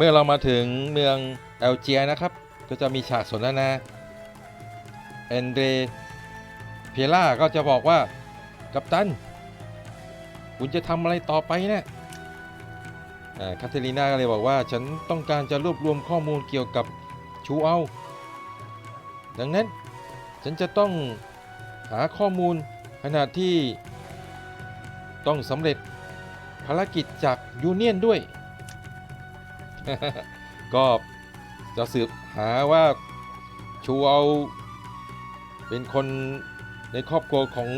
เมื่อเรามาถึงเมืองแอลเจียนะครับ ก็จะมีฉากสนทนาเอนเดรเพียร่าก็จะบอกว่ากัปตัน คุณจะทำอะไรต่อไปเนะี่ยอ่าคาเทลีนาก็เลยบอกว่าฉันต้องการจะรวบรวมข้อมูลเกี่ยวกับชูเอา ดังนั้นฉันจะต้องหาข้อมูลขณะที่ต้องสำเร็จภารกิจจากยูเนียนด้วย ก็จะสืบหาว่าชูเอาเป็นคนในครอบครัวของ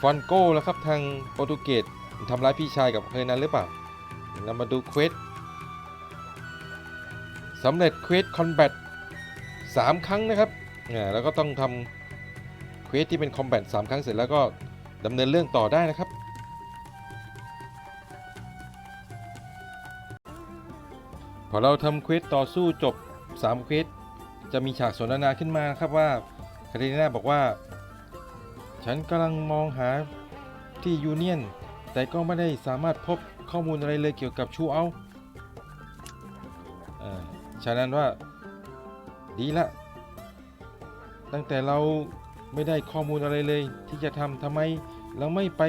ฟอนโก้แล้วครับทางโปรตุเกสทำร้ายพี่ชายกับเฮอร์นันหรือเปล่าเรามาดูเควสสำเร็จเควสคอนแบทสามครั้งนะครับอ่าแล้วก็ต้องทำเควสที่เป็นคอมแบทสามครั้งเสร็จแล้วก็ดำเนินเรื่องต่อได้นะครับ เราทำควสต่อสู้จบ3ควสจะมีฉากสนทนาขึ้นมาครับว่าคาริน่าบอกว่า ฉันกำลังมองหาที่ยูเนียน แต่ก็ไม่ได้สามารถพบข้อมูลอะไรเลยเกี่ยวกับชูเอาอ่าฉะนั้นว่าดีละ ตั้งแต่เราไม่ได้ข้อมูลอะไรเลย ที่จะทำทำไมเราไม่ไป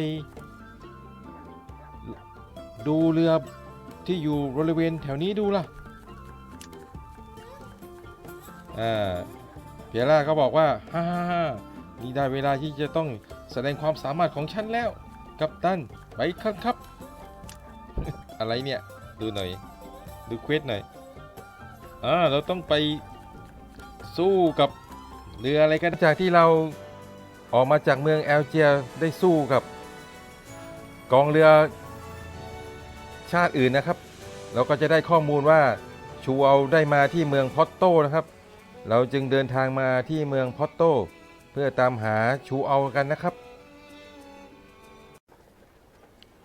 ดูเรือที่อยู่บริเวณแถวนี้ดูล่ะ อ่าเพียร่าก็บอกว่าฮ่าฮ่าฮ่านี่ได้เวลาที่จะต้องแสดงความสามารถของฉันแล้ว กัปตันไปครับครับ อะไรเนี่ย ดูหน่อย ดูเควสหน่อยอ่าเราต้องไปสู้กับเรืออะไรกันจากที่เราออกมาจากเมืองแอลเจียได้สู้กับ กองเรือชาติอื่นนะครับ เราก็จะได้ข้อมูลว่าชูเอาได้มาที่เมืองพอตโตนะครับ เราจึงเดินทางมาที่เมืองพอตโต เพื่อตามหาชูเอากันนะครับ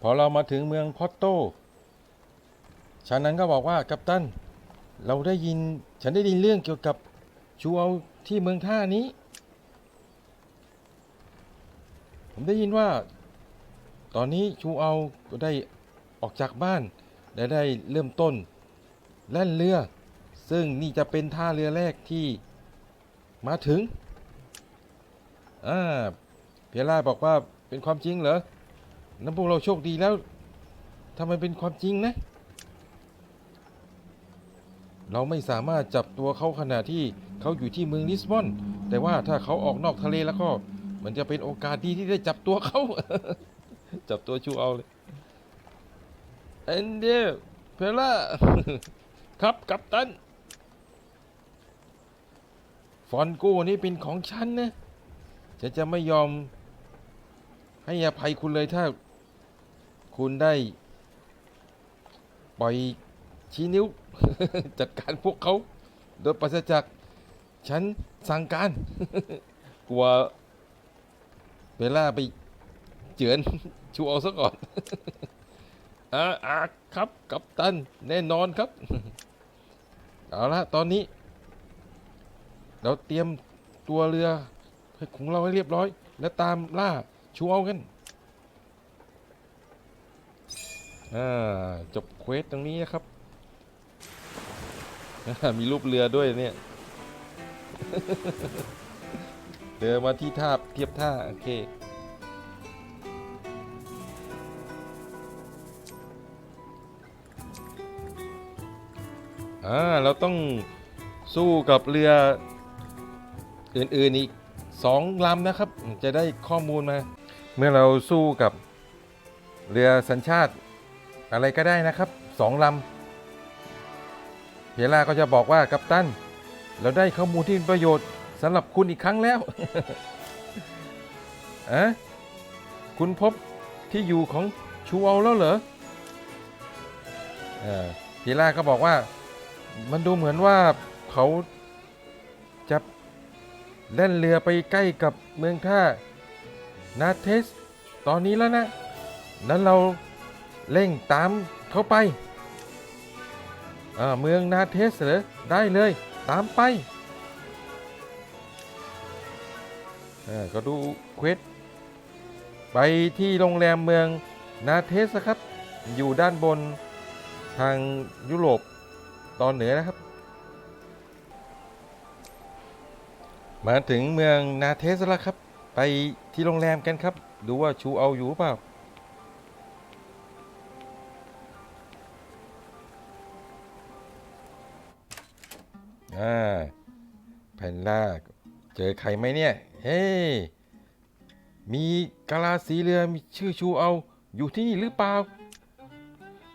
พอเรามาถึงเมืองพอตโตชานั้นก็บอกว่ากัปตัน เราได้ยินฉันได้ยินเรื่องเกี่ยวกับชูเอาที่เมืองท่านี้ ผมได้ยินว่า ตอนนี้ชูเอาก็ได้ออกจากบ้านและได้เริ่มต้นแล่นเรือ ซึ่งนี่จะเป็นท่าเรือแรกที่มาถึงอ่าเพียร่าบอกว่าเป็นความจริงเหรอน้ำพวกเราโชคดีแล้วทำไมเป็นความจริงนะ เราไม่สามารถจับตัวเขาขณะที่เขาอยู่ที่เมืองลิสบอน แต่ว่าถ้าเขาออกนอกทะเลแล้วก็ มันจะเป็นโอกาสดีที่ได้จับตัวเขา จับตัวชูเอาเลยเอ็นเดเพล่าครับกัปตัน ฟอนโก้นี่เป็นของฉันนะฉันจะไม่ยอมให้อภัยคุณเลยถ้า คุณได้ ปล่อยชี้นิ้ว จัดการพวกเขา โดยปราศจากฉันสั่งการ กลัวเวลาไปเจือนชูเอาซะก่อนอ่าอ่าครับ กัปตัน แน่นอนครับ เอาละตอนนี้ เราเตรียมตัวเรือของเราให้เรียบร้อย และตามล่าชูเอากันจบเควสตรงนี้นะครับ มีรูปเรือด้วยเนี่ยเรือมาที่ท่าเทียบท่า โอเคอ่าเราต้องสู้กับเรือ อื่นๆอีกสองลำนะครับ จะได้ข้อมูลมา เมื่อเราสู้กับเรือสัญชาติอะไรก็ได้นะครับสองลำเพียร่าก็จะบอกว่ากัปตัน เราได้ข้อมูลที่เป็นประโยชน์สำหรับคุณอีกครั้งแล้วอะคุณพบที่อยู่ของชูเอาแล้วเหรอเออพียร่าก็บอกว่ามันดูเหมือนว่าเขา เล่นเรือไปใกล้กับเมืองท่านาเทส ตอนนี้แล้วนะ นั้นเราเร่งตามเขาไปอ่าเมืองนาเทสเหรอ ได้เลยตามไป ก็ดูเควสไปที่โรงแรมเมืองนาเทสครับ อยู่ด้านบนทางยุโรปตอนเหนือนะครับ มาถึงเมืองนาเทสแล้วครับ ไปที่โรงแรมกันครับ ดูว่าชูเอาอยู่เปล่า อ่าแผ่นล่าเจอใครไหมเนี่ย เฮ้ มีกาลาสีเรือมีชื่อชูเอาอยู่ที่นี่หรือเปล่า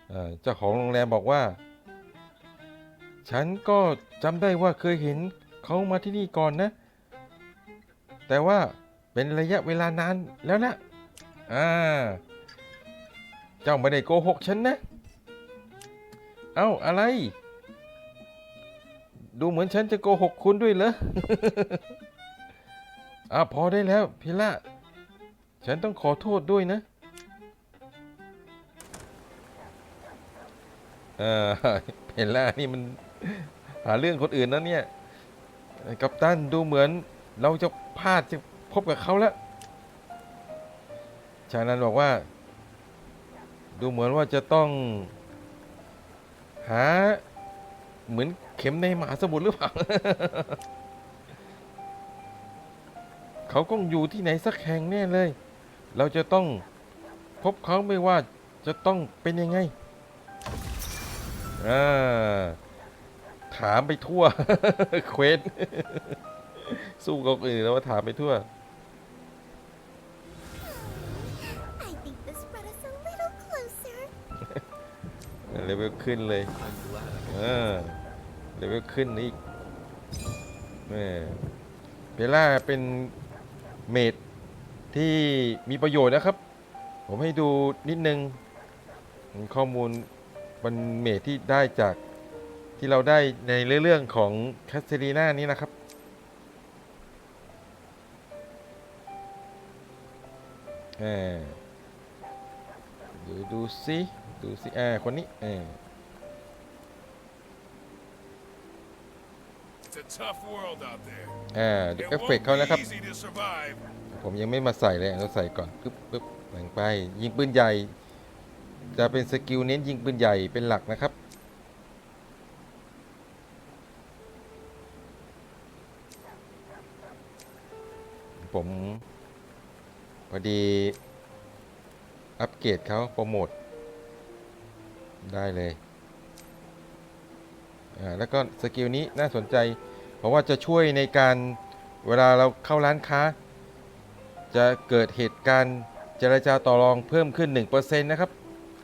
เอ่อเจ้าของโรงแรมบอกว่า ฉันก็จำได้ว่าเคยเห็นเขามาที่นี่ก่อนนะ แต่ว่าเป็นระยะเวลานานแล้วนะอ่า เจ้าไม่ได้โกหกฉันนะ เอ้าอะไร ดูเหมือนฉันจะโกหกคุณด้วยเหรออ่าพอได้แล้วพิล่าฉันต้องขอโทษด้วยนะเออเพลล่านี่มันหาเรื่องคนอื่นนะเนี่ย กัปตันดูเหมือน เราจะพลาดจะพบกับเขาแล้ว ชานันบอกว่า ดูเหมือนว่าจะต้อง หา เหมือนเข็มในมหาสมุทรหรือเปล่า เขาคงอยู่ที่ไหนสักแห่งแน่เลย เราจะต้องพบเขาไม่ว่าจะต้องเป็นยังไงอ่าถามไปทั่ว เควส สู้กับคนอื่นแล้วว่าถามไปทั่ว I think this brought us a little closer. เลเวลขึ้นเลย I'm glad I เออเลเวลขึ้นอีกแม่เบลล่าเป็นเมดที่มีประโยชน์นะครับ ผมให้ดูนิดนึง ข้อมูลมันเมดที่ได้จากที่เราได้ในเรื่องของแคสเซรีนานี้นะครับ เออดูดูสิดูสิอ่าคนนี้เออ It's a tough world out there. อ่าดู It เอฟเฟก won't เขานะครับ be easy to survive. ผมยังไม่มาใส่เลยเราใส่ก่อนปึ๊บปึ๊บแบ่งไป ยิงปืนใหญ่ จะเป็นสกิลเน้นยิงปืนใหญ่เป็นหลักนะครับ ผม พอดี อัปเกรดเขาโปรโมท ได้เลยอ่าแล้วก็สกิลนี้น่าสนใจ เพราะว่าจะช่วยในการเวลาเราเข้าร้านค้า จะเกิดเหตุการณ์เจรจาต่อรองเพิ่มขึ้น 1%นะครับ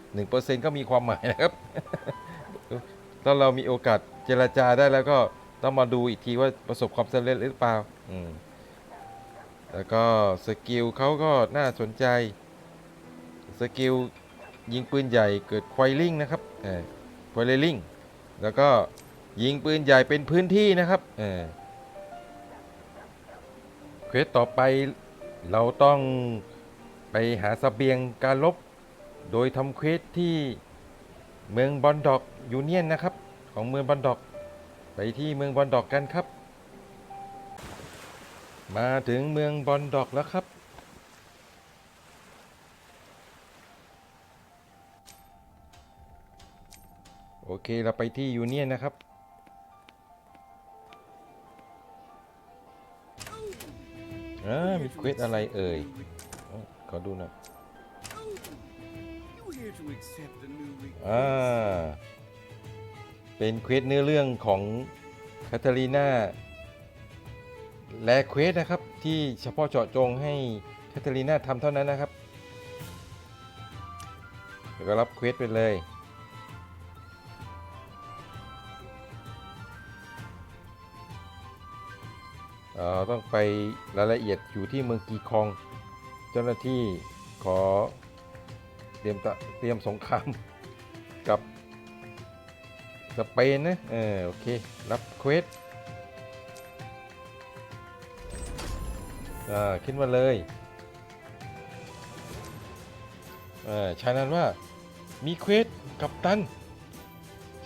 1%ก็มีความหมายนะครับถ้าเรามีโอกาสเจรจาได้แล้วก็ต้องมาดูอีกทีว่าประสบความสำเร็จหรือเปล่า อืม แล้วก็สกิลเขาก็น่าสนใจ สกิลยิงปืนใหญ่เกิดควายลิงนะครับเออควายลิงแล้วก็ยิงปืนใหญ่เป็นพื้นที่นะครับเออเควสต่อไปเราต้องไปหาสเสบียงการลบ โดยทำเควสที่เมืองบอนดอกยูเนียนนะครับ ของเมืองบอนดอก ไปที่เมืองบอนดอกกันครับ มาถึงเมืองบอนดอกแล้วครับ โอเคเราไปที่ยูเนียนนะครับ อ่า มีเควสอะไรเอ่ยอขอดูหน่อยอาเป็นเควสเนื้อเรื่องของคาทาลีนา และเควสนะครับที่เฉพาะเจาะจงให้คาทาลีนาทำเท่านั้นนะครับเดี๋ยวก็รับเควสไปเลยเต้องไปรายละเอียดอยู่ที่เมืองกีคอง เจ้าหน้าที่ขอเตรียมเตรียมสงครามกับสเปนนะเออโอเค รับเควส อ่าขึ้นมาเลยเออชานั้นว่ามีเควสกับตัน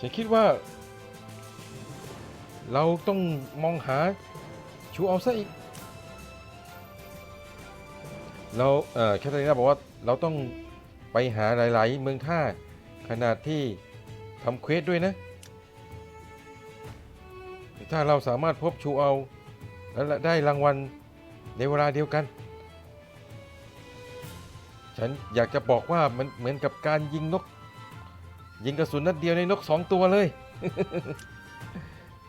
ฉันคิดว่า เราต้องมองหาชูเอาซะอีก เราเออแคทเธอรีนาบอกว่าเราต้องไปหาหลาย ๆ เมืองท่าขนาดที่ทำเควสด้วยนะ ถ้าเราสามารถพบชูเอา และได้รางวัล ในเวลาเดียวกัน ฉันอยากจะบอกว่ามันเหมือนกับการยิงนก ยิงกระสุนนัดเดียวในนกสองตัวเลย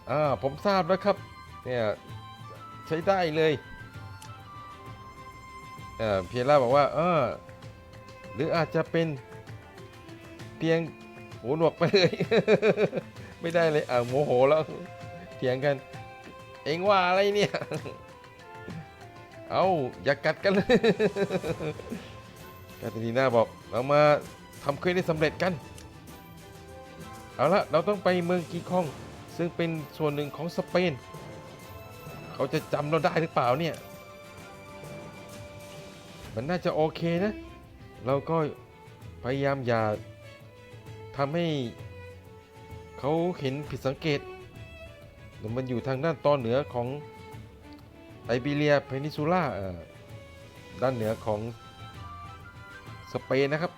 อ่าผมทราบแล้วครับ เนี่ยใช้ได้เลยเอ่อเพียร่าบอกว่าเออหรืออาจจะเป็นเพียงหูหนวกไปเลย ไม่ได้เลยอ่าโมโหแล้วเถียงกัน เองว่าอะไรเนี่ย เอาอย่ากัดกันเลยกาตาลีน่าบอกเรามาทำเควสได้สำเร็จกัน เอาละเราต้องไปเมืองกีคอง ซึ่งเป็นส่วนหนึ่งของสเปน เขาจะจำเราได้หรือเปล่าเนี่ย มันน่าจะโอเคนะ เราก็พยายามอย่าทำให้เขาเห็นผิดสังเกต มันอยู่ทางด้านตอนเหนือของ ไอเบีเรียเพนิซูล่าด้านเหนือของสเปนนะครับ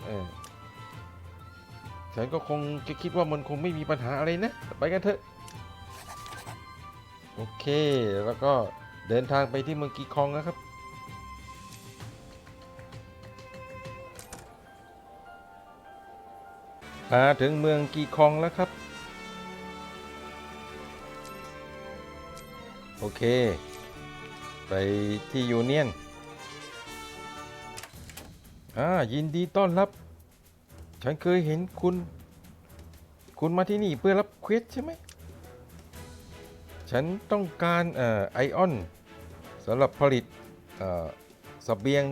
ฉันก็คงจะคิดว่ามันคงไม่มีปัญหาอะไรนะ ไปกันเถอะ โอเค แล้วก็เดินทางไปที่เมืองกีคองนะครับมาถึงเมืองกีคองแล้วครับ โอเค ไปที่ยูเนียนอ่ายินดีต้อนรับ ฉันเคยเห็นคุณ คุณมาที่นี่เพื่อรับเควสใช่ไหม ฉันต้องการเอ่อไอออนสำหรับผลิตเอ่อสเสบียง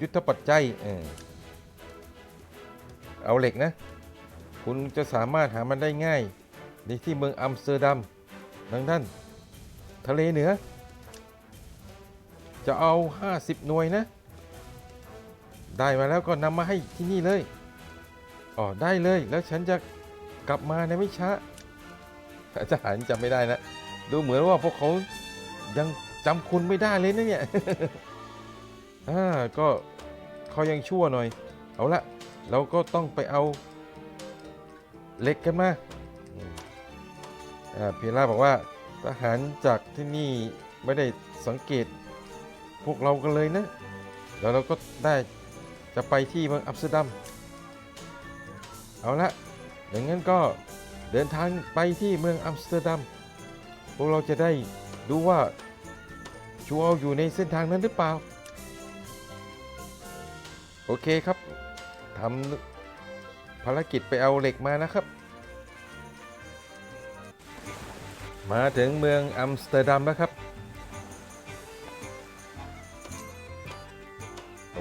ยุทธปัจจัยเออเอาเหล็กนะ คุณจะสามารถหามันได้ง่ายในที่เมืองอัมสเตอร์ดัมดังนั้นทะเลเหนือ จะเอา 50 หน่วยนะ ได้มาแล้วก็นำมาให้ที่นี่เลยอ๋อได้เลยแล้วฉันจะกลับมาในไม่ช้าทหารจำไม่ได้นะ ดูเหมือนว่าพวกเขายังจำคุณไม่ได้เลยนะเนี่ยอ่าก็เขายังชั่วหน่อย เอาละเราก็ต้องไปเอาเหล็กกันมาอ่าเพียร่าบอกว่าทหารจากที่นี่ไม่ได้สังเกต พวกเรากันเลยนะ แล้วเราก็ได้จะไปที่เมืองอัมสเตอร์ดัม เอาละอย่างนั้นก็เดินทางไปที่เมืองอัมสเตอร์ดัม พวกเราจะได้ดูว่าชูเอาอยู่ในเส้นทางนั้นหรือเปล่า โอเคครับทำภารกิจไปเอาเหล็กมานะครับ มาถึงเมืองอัมสเตอร์ดัมแล้วครับ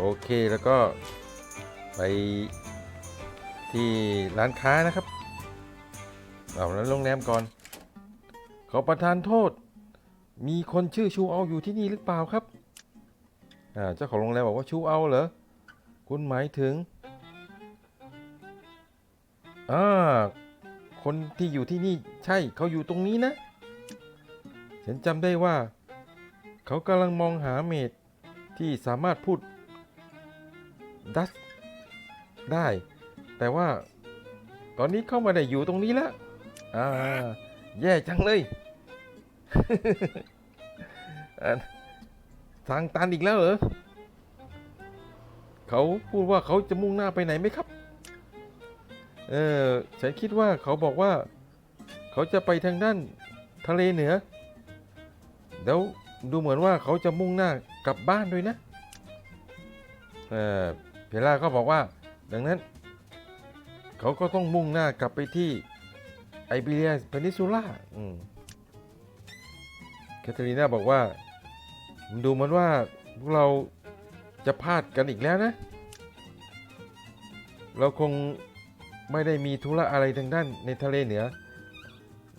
โอเคแล้วก็ไปที่ร้านค้านะครับเอาแล้วโรงแรมก่อน ขอประทานโทษ มีคนชื่อชูเอาอยู่ที่นี่หรือเปล่าครับอ่าเจ้าของโรงแรมบอกว่าชูเอาเหรอคุณหมายถึงอ่าคนที่อยู่ที่นี่ใช่เขาอยู่ตรงนี้นะ ฉันจำได้ว่า เขากำลังมองหาเมดที่สามารถพูด ดัชได้ แต่ว่า ตอนนี้เข้ามาได้อยู่ตรงนี้แล้วอ่า แย่จังเลยทางตันอีกแล้วเหรอ เขาพูดว่าเขาจะมุ่งหน้าไปไหนไหมครับ เออ ฉันคิดว่าเขาบอกว่า เขาจะไปทางด้านทะเลเหนือเดี๋ยวดูเหมือนว่าเขาจะมุ่งหน้ากลับบ้านด้วยนะ เออ เพล่าก็บอกว่า ดังนั้น เขาก็ต้องมุ่งหน้ากลับไปที่ไอเบียเพนิซูล่าอืมแคทเธอรีนาบอกว่า ดูเหมือนว่าพวกเราจะพลาดกันอีกแล้วนะ เราคงไม่ได้มีธุระอะไรทางด้านในทะเลเหนือ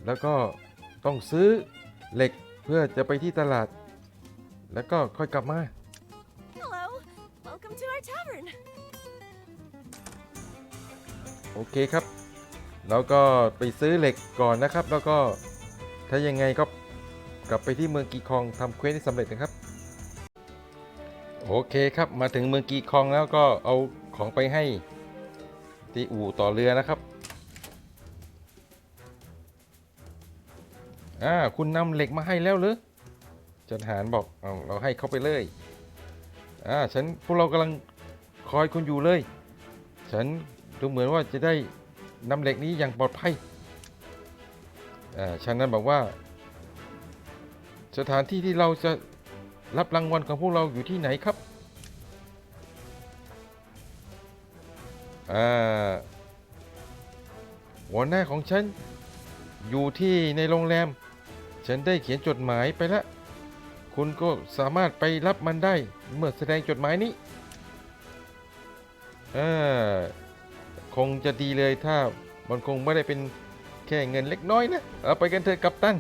แล้วก็ต้องซื้อเหล็กเพื่อจะไปที่ตลาด แล้วก็ค่อยกลับมา โอเคครับเราก็ไปซื้อเหล็กก่อนนะครับ แล้วก็ถ้ายังไงก็กลับไปที่เมืองกีคองทำเควสให้สำเร็จนะครับ โอเคครับมาถึงเมืองกีคองแล้วก็เอาของไปให้ที่อู่ต่อเรือนะครับอ่าคุณนำเหล็กมาให้แล้วหรือจันหารบอกเอาเราให้เขาไปเลยอ่าฉันพวกเรากำลังคอยคุณอยู่เลย ฉัน ดูเหมือนว่าจะได้นำเหล็กนี้อย่างปลอดภัยอ่าฉันนั้นบอกว่า สถานที่ที่เราจะรับรางวัลของพวกเราอยู่ที่ไหนครับอ่าหัวหน้าของฉันอยู่ที่ในโรงแรม ฉันได้เขียนจดหมายไปแล้ว คุณก็สามารถไปรับมันได้เมื่อแสดงจดหมายนี้ เออ คงจะดีเลยถ้ามันคงไม่ได้เป็นแค่เงินเล็กน้อยนะ เอาไปกันเถอะกัปตัน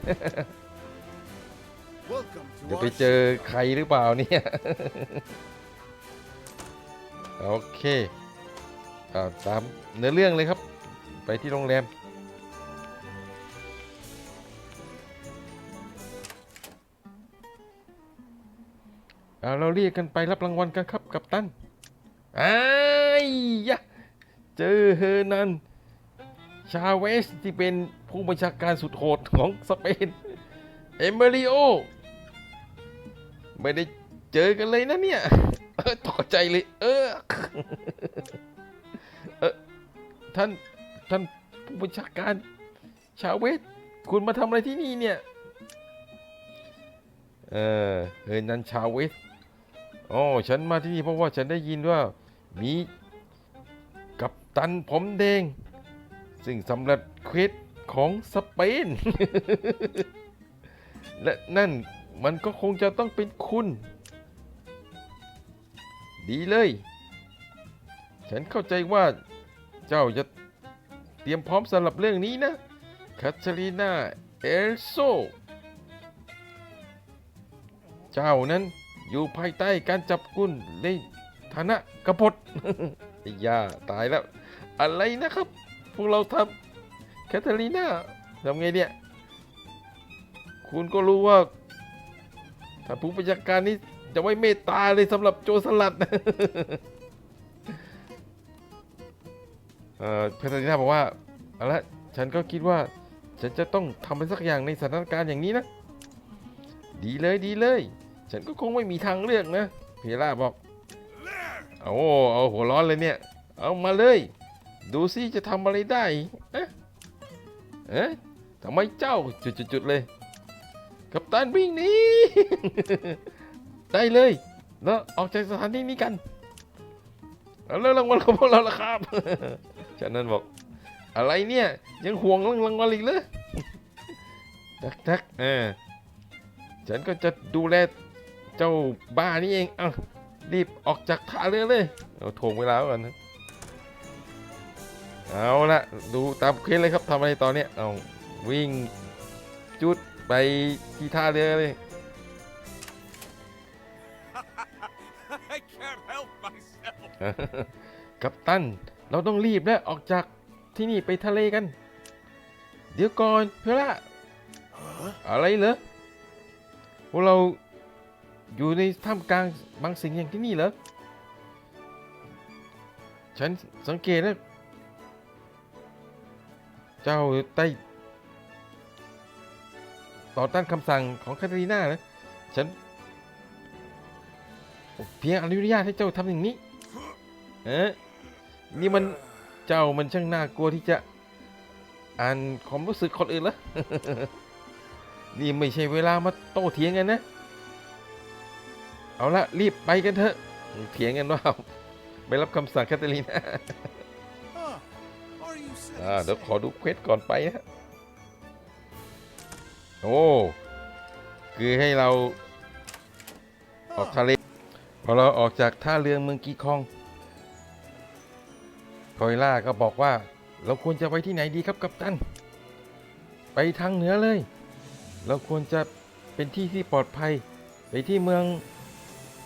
Welcome to เดี๋ยว our ไปเจอใครหรือเปล่าเนี่ย โอเคอ่าตามเนื้อเรื่องเลยครับ ไปที่โรงแรมเอาเราเรียกกันไปรับรางวัลกันครับกัปตันไอ้ายยะ เจอเฮอร์นัน ชาเวสที่เป็นผู้บัญชาการสุดโหดของสเปน เอเมริโอ ไม่ได้เจอกันเลยนะเนี่ย เออตกใจเลย เออ เออท่าน ท่านผู้บัญชาการ ชาเวทคุณมาทำอะไรที่นี่เนี่ย เออเฮ้ยนันชาเวทอ๋อฉันมาที่นี่เพราะว่าฉันได้ยินว่ามี ตันผมแดง ซึ่งสำเร็จเควสของสเปน และนั่นมันก็คงจะต้องเป็นคุณ ดีเลย ฉันเข้าใจว่าเจ้าจะเตรียมพร้อมสำหรับเรื่องนี้นะคาทาลีนาเอลโซ เจ้านั้นอยู่ภายใต้การจับกุมในฐานะกบฏไอ้ย่าตายแล้ว อะไรนะครับ พวกเราทำแคทเธอรีนาทำไงเนี่ย คุณก็รู้ว่าถ้าผู้บัญชาการนี้จะไม่เมตตาเลยสำหรับโจรสลัดเอ่อแคทเธอรีนาบอกว่าเอาละฉันก็คิดว่า ฉันจะต้องทำไรสักอย่างในสถานการณ์อย่างนี้นะ ดีเลยดีเลย ฉันก็คงไม่มีทางเลือกนะ เพียร่าบอก there. เอาเอาหัวร้อนเลยเนี่ย เอามาเลย ดูซิจะทำอะไรได้ เอ๊ะ เอ๊ะทำไมเจ้าจุดๆๆเลย กัปตันวิ่งหนีได้เลย แล้วออกจากสถานที่นี้กันเอาเรื่องรางวัลของพวกเราละครับฉันนั้นบอก อะไรเนี่ย ยังห่วงเรื่องรางวัลอีกเลยทักทักๆเออฉันก็จะดูแลเจ้าบ้านี่เอง เอารีบออกจากท่าเรือเลยเอาถ่วงเวลาก่อนนะ เอาละดูตามเคสเลยครับทำอะไรตอนเนี้ยเอาวิ่งจุดไปที่ท่าเรือเลย I can't help myself. กัปตัน เราต้องรีบและออกจากที่นี่ไปทะเลกัน เดี๋ยวก่อนเพื่อละอะไรเหรอพวกเราอยู่ในท่ามกลางบางสิ่งอย่างที่นี่เหรอ ฉันสังเกตนะ เจ้าได้ต่อต้านคำสั่งของคาตาลีนานะฉัน เพียงอนุญาตให้เจ้าทำอย่างนี้เอ๊ะนี่มันเจ้ามันช่างน่ากลัวที่จะอ่านความรู้สึกคนอื่นเหรอนี่ไม่ใช่เวลามาโต้เถียงกันนะ เอาละรีบไปกันเถอะ เถียงกันว่าไปรับคำสั่งแคทเธอรีน Huh. อ่าเดี๋ยวขอดูเควสก่อนไปนะโอ้คือให้เราออกทะเลพอเราออกจากท่าเรือเมืองกีคองคอยล่าก็บอกว่า เราควรจะไปที่ไหนดีครับกัปตัน ไปทางเหนือเลย เราควรจะเป็นที่ที่ปลอดภัย ไปที่เมือง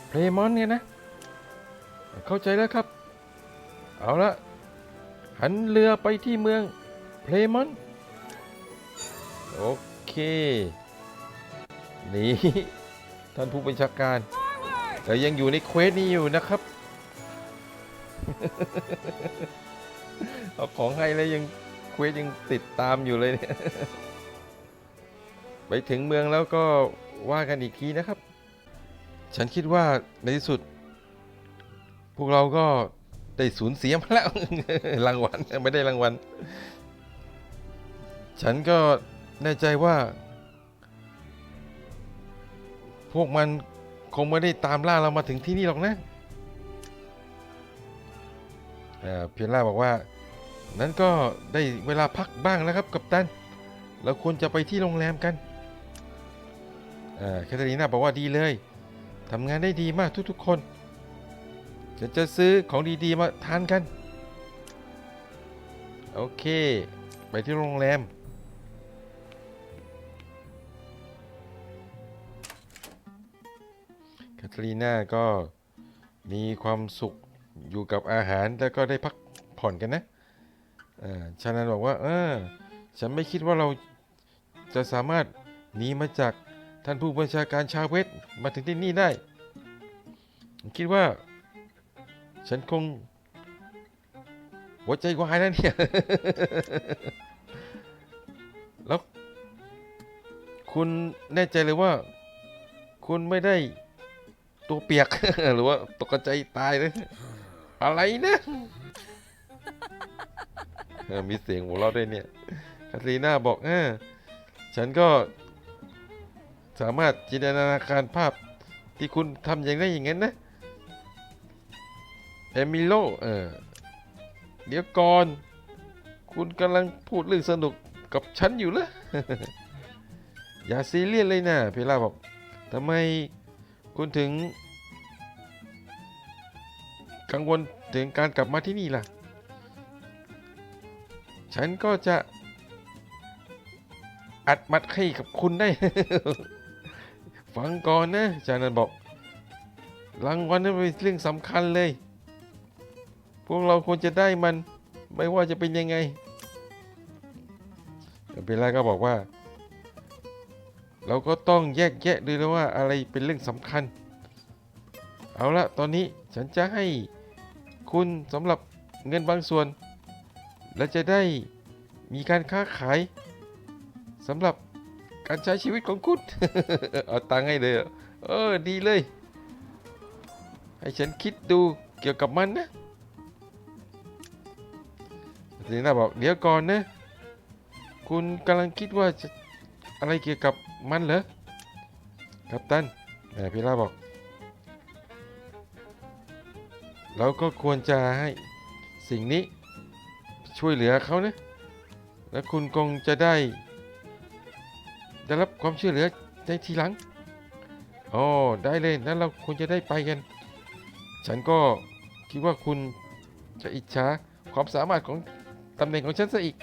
เพลมอนเนี่ยนะ เข้าใจแล้วครับ เอาละ หันเรือไปที่เมืองเพลมอน โอเค นี่ ท่านผู้บัญชาการ แต่ยังอยู่ในเควสนี้อยู่นะครับ เอาของให้แล้วยังเควสยังติดตามอยู่เลยเนี่ย ไปถึงเมืองแล้วก็ว่ากันอีกทีนะครับ ฉันคิดว่าในที่สุด พวกเราก็ ได้สูญเสียมาแล้ว รางวัลไม่ได้รางวัล ฉันก็แน่ใจว่า พวกมันคงไม่ได้ตามล่าเรามาถึงที่นี่หรอกนะเอ่อเพียร่าบอกว่า นั้นก็ได้เวลาพักบ้างแล้วครับกัปตัน เราควรจะไปที่โรงแรมกันแคทเธอรีนาบอกว่าดีเลยทำงานได้ดีมากทุกๆคน ฉันจะซื้อของดีๆมาทานกัน โอเค ไปที่โรงแรมแคทรีน่าก็มีความสุขอยู่กับอาหารแล้วก็ได้พักผ่อนกันนะอ่อชานันบอกว่า เออ ฉันไม่คิดว่าเราจะสามารถหนีมาจากท่านผู้บัญชาการชาวเวทมาถึงที่นี่ได้ คิดว่า ฉันคง หัวใจวายแล้วเนี่ย แล้ว คุณแน่ใจเลยว่า คุณไม่ได้ตัวเปียก หรือว่าตกใจตายเลยอะไรนะมีเสียงหัวเราะด้วยเนี่ยคาทรีน่าบอกอฉันก็ สามารถจินตนาการภาพที่คุณทำอย่างได้อย่างนั้นนะ เอมิโล เออ เดี๋ยวก่อน คุณกำลังพูดเรื่องสนุกกับฉันอยู่เหรออย่าซีเรียสเลยนะเพล่าบอกทำไมคุณถึง กังวลถึงการกลับมาที่นี่ล่ะ ฉันก็จะ อัดมัดให้กับคุณได้ ฟังก่อนนะจานันบอก รางวัลนั้นเป็นเรื่องสำคัญเลย พวกเราควรจะได้มันไม่ว่าจะเป็นยังไงเบลล่าก็บอกว่า เราก็ต้องแยกแยะดูแล้วว่าอะไรเป็นเรื่องสำคัญ เอาละตอนนี้ฉันจะให้คุณสำหรับเงินบางส่วน และจะได้มีการค้าขายสำหรับการใช้ชีวิตของคุณ เอาตังค์ให้เลยเออดีเลย ให้ฉันคิดดูเกี่ยวกับมันนะ ลีน่าบอกเดี๋ยวก่อนนะคุณกำลังคิดว่าจะอะไรเกี่ยวกับมันเหรอกัปตันแม่พิล่าบอกเราก็ควรจะให้สิ่งนี้ช่วยเหลือเขานะ และคุณคงจะได้ ได้รับความช่วยเหลือในทีหลังอ๋อได้เลยนั้นเราควรจะได้ไปกัน ฉันก็คิดว่าคุณจะอิจฉาความสามารถของ ตำแหน่งของฉันซะอีก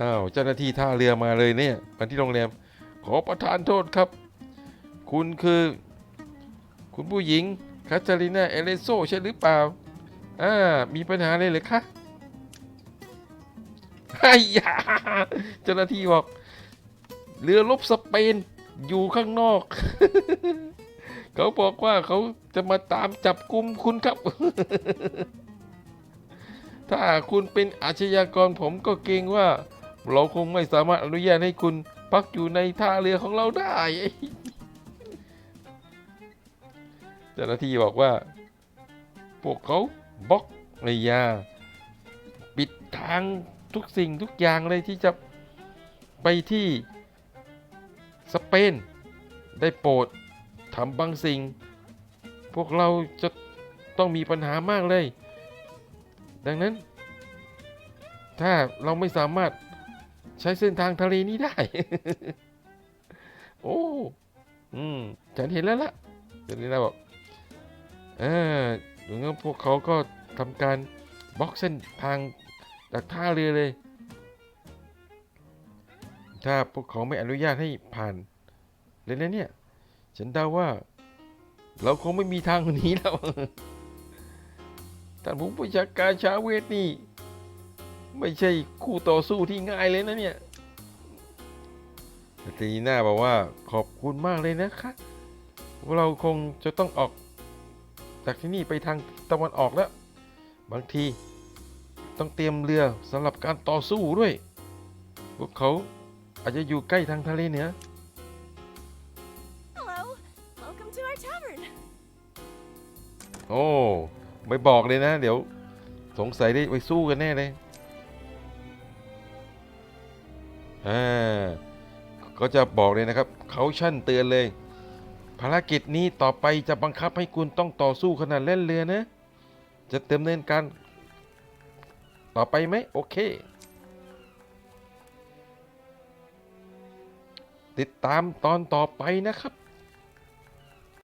อ้าว เจ้าหน้าที่ท่าเรือมาเลยเนี่ยมาที่โรงแรม ขอประทานโทษครับ คุณคือ คุณผู้หญิงคาตาลินาเอเลโซใช่หรือเปล่า อ่า มีปัญหาอะไรเหรือคะไอ้ยาเจ้าหน้าที่บอก เรือรบสเปนอยู่ข้างนอก เขาบอกว่าเขาจะมาตามจับกลุ่มคุณครับ ถ้าคุณเป็นอาชญากรผมก็เกรงว่า เราคงไม่สามารถอนุญาตให้คุณพักอยู่ในท่าเรือของเราได้เจ้าหน้าที่บอกว่า พวกเขาบล็อกในยาปิดทางทุกสิ่งทุกอย่างเลยที่จะไปที่สเปน ได้โปรดทำบางสิ่ง พวกเราจะต้องมีปัญหามากเลย ดังนั้น ถ้าเราไม่สามารถใช้เส้นทางทะเลนี้ได้ โอ้ อืม ฉันเห็นแล้วล่ะเดี๋ยวนี้นะบอกเออดังนั้นพวกเขาก็ทำการบล็อกเส้นทางจากท่าเรือเลย ถ้าพวกเขาไม่อนุญาตให้ผ่านเลยนะเนี่ย ฉันเดาว่า เราคงไม่มีทางหนีแล้ว ท่านผู้ประชาการชาเวทนี่ ไม่ใช่คู่ต่อสู้ที่ง่ายเลยนะเนี่ยตีน่าบอกว่าขอบคุณมากเลยนะคะเราคงจะต้องออกจากที่นี่ไปทางตะวันออกแล้ว บางทีต้องเตรียมเรือสำหรับการต่อสู้ด้วย พวกเขาอาจจะอยู่ใกล้ทางทะเลเหนือ Hello. Welcome to our tavern. โอ้ ไม่บอกเลยนะ เดี๋ยว สงสัยได้ไปสู้กันแน่เลยอ่าก็จะบอกเลยนะครับ เขาชั่นเตือนเลย ภารกิจนี้ต่อไปจะบังคับให้คุณต้องต่อสู้ขนาดเล่นเรือนะ จะเติมเนินการต่อไปไหมโอเค ติดตามตอนต่อไปนะครับ